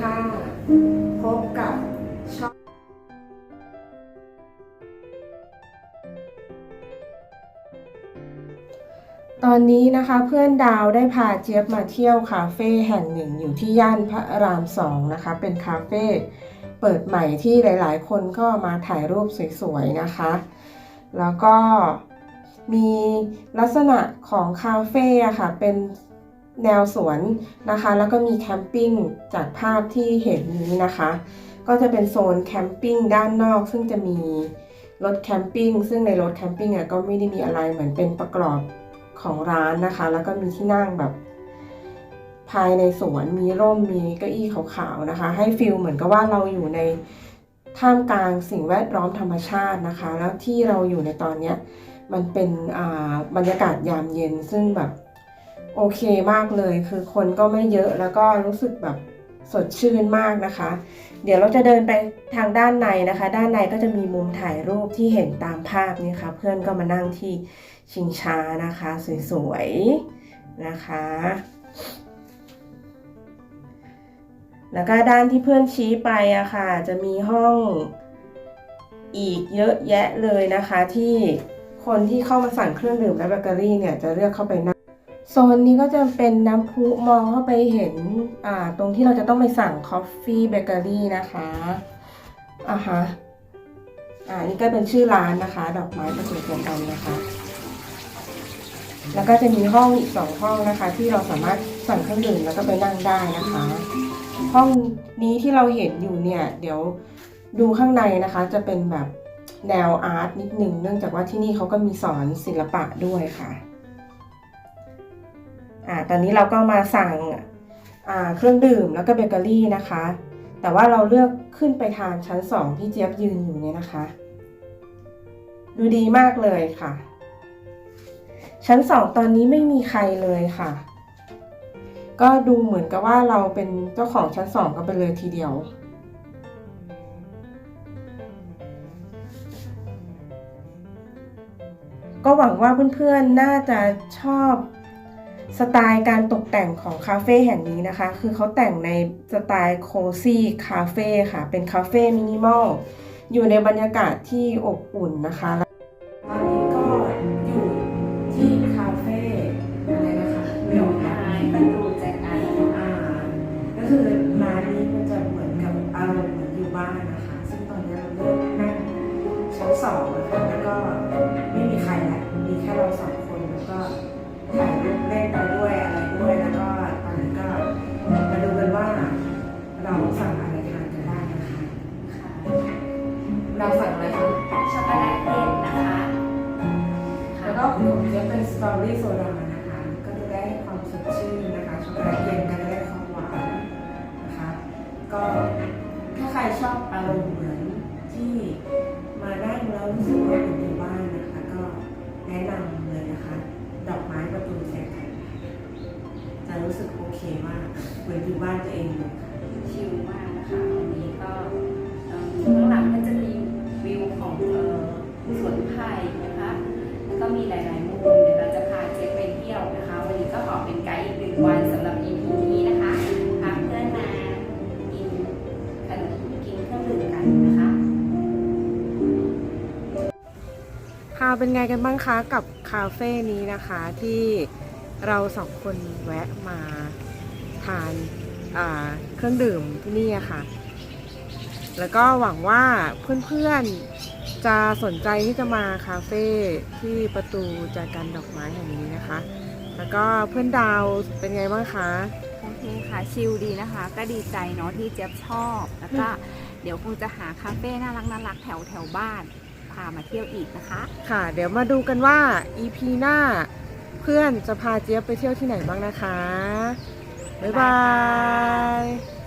ค่ะ พบกับช่องตอนนี้นะคะเพื่อนดาวได้พาเจี๊ยบมาเที่ยวคาเฟ่แห่งหนึ่งอยู่ที่ย่านพระรามสองนะคะ เป็นคาเฟ่เปิดใหม่ที่หลาย ๆ คนก็มาถ่ายรูปสวย ๆ นะคะ แล้วก็มีลักษณะของคาเฟ่ค่ะ เป็น แนวสวนนะคะ แล้วก็มีแคมปิ้งจากภาพที่เห็นนี้นะคะ ก็จะเป็นโซนแคมปิ้งด้านนอก ซึ่งจะมีรถแคมปิ้งซึ่งในรถแคมปิ้งอะก็ไม่ได้มีอะไรเหมือนเป็นประกอบของร้านนะคะ แล้วก็มีที่นั่งแบบภายในสวนมีร่มมีเก้าอี้ขาวๆนะคะ ให้ฟิลเหมือนกับว่าเราอยู่ในท่ามกลางสิ่งแวดล้อมธรรมชาตินะคะ แล้วที่เราอยู่ในตอนเนี้ยมันเป็นบรรยากาศยามเย็นซึ่งแบบ โอเคมากเลย คือคนก็ไม่เยอะแล้วก็รู้สึกแบบสดชื่นมากนะคะ เดี๋ยวเราจะเดินไปทางด้านในนะคะ ด้านในก็จะมีมุมถ่ายรูปที่เห็นตามภาพนี่ค่ะ เพื่อนก็มานั่งที่ชิงช้านะคะ สวยๆนะคะ แล้วก็ด้านที่เพื่อนชี้ไปอะค่ะ จะมีห้องอีกเยอะแยะเลยนะคะที่คนที่เข้ามาสั่งเครื่องดื่มและเบเกอรี่เนี่ยจะเลือกเข้าไปนั่ง โซนนี้ก็จะเป็นน้ำพุมองเข้าไปเห็นอ่าตรงที่เราจะต้องไปสั่งคอฟฟี่เบเกอรี่นะคะอ่าฮะอ่านี่ก็เป็นชื่อร้านนะคะ ดอกไม้ประตูเทียนนะคะ แล้วก็จะมีห้องอีกสองห้องนะคะ ที่เราสามารถสั่งเครื่องดื่มแล้วก็ไปนั่งได้นะคะ ห้องนี้ที่เราเห็นอยู่เนี่ย เดี๋ยวดูข้างในนะคะ จะเป็นแบบแนวอาร์ตนิดนึงเนื่องจากว่าที่นี่เขาก็มีสอนศิลปะด้วยค่ะ อ่าตอนนี้เราก็มาสั่งอ่าเครื่องดื่มแล้วก็เบเกอรี่นะคะ แต่ว่าเราเลือกขึ้นไปทานชั้นสองที่เจี๊ยบยืนอยู่เนี่ยนะคะ ดูดีมากเลยค่ะ ชั้นสองตอนนี้ไม่มีใครเลยค่ะ ก็ดูเหมือนกับว่าเราเป็นเจ้าของชั้นสองกันไปเลยทีเดียวก็หวังว่าเพื่อนๆ น่าจะชอบ สไตล์การตกแต่งของคาเฟ่แห่งนี้นะคะ คือเขาแต่งในสไตล์โคซี่คาเฟ่ค่ะ เป็นคาเฟ่มินิมอล อยู่ในบรรยากาศที่อบอุ่นนะคะตอนนี้ก็อยู่ที่คาเฟ่อะไรนะคะดอกไม้ประตูแจกันอ่าก็คือร้านนี้มันจะเหมือนกับอารมณ์เหมือนอยู่บ้านนะคะ ซึ่งตอนนี้เราเลือกนั่งชั้นสองนะคะแล้วก็ไม่มีใครแหละ อรี่โซดานะคะ ก็จะได้ความสดชื่นนะคะช็อกโกแลตเย็นก็จะได้ความหวานนะคะก็ถ้าใครชอบอารมณ์เหมือนที่มานั่งแล้วรู้สึกว่าอยู่บ้านนะคะ ก็แนะนำเลยนะคะ ดอกไม้ประตูแจกันจะรู้สึกโอเคมากเหมือนอยู่บ้านตัวเองเลยค่ะ ค่ะเป็นไงกันบ้างคะกับคาเฟ่นี้นะคะที่เราสองคนแวะมาทานาเครื่องดื่มที่นี่อะค่ะ แล้วก็หวังว่าเพื่อนๆจะสนใจที่จะมาคาเฟ่ที่ประตูจากกันดอกไม้แห่งนี้นะคะ แล้วก็เพื่อนดาวเป็นไงบ้างคะโอเคค่ะชิลดีนะคะ ก็ดีใจเนาะที่เจี๊ยบชอบ แล้วก็เดี๋ยวคงจะหาคาเฟ่น่ารักน่ารักแถวแถวบ้านามาเที่ยวอีกนะคะ ค่ะ เดี๋ยวมาดูกันว่า EP หน้าเพื่อนจะพาเจี๊ยบไปเที่ยวที่ไหนบ้างนะคะ บ๊ายบาย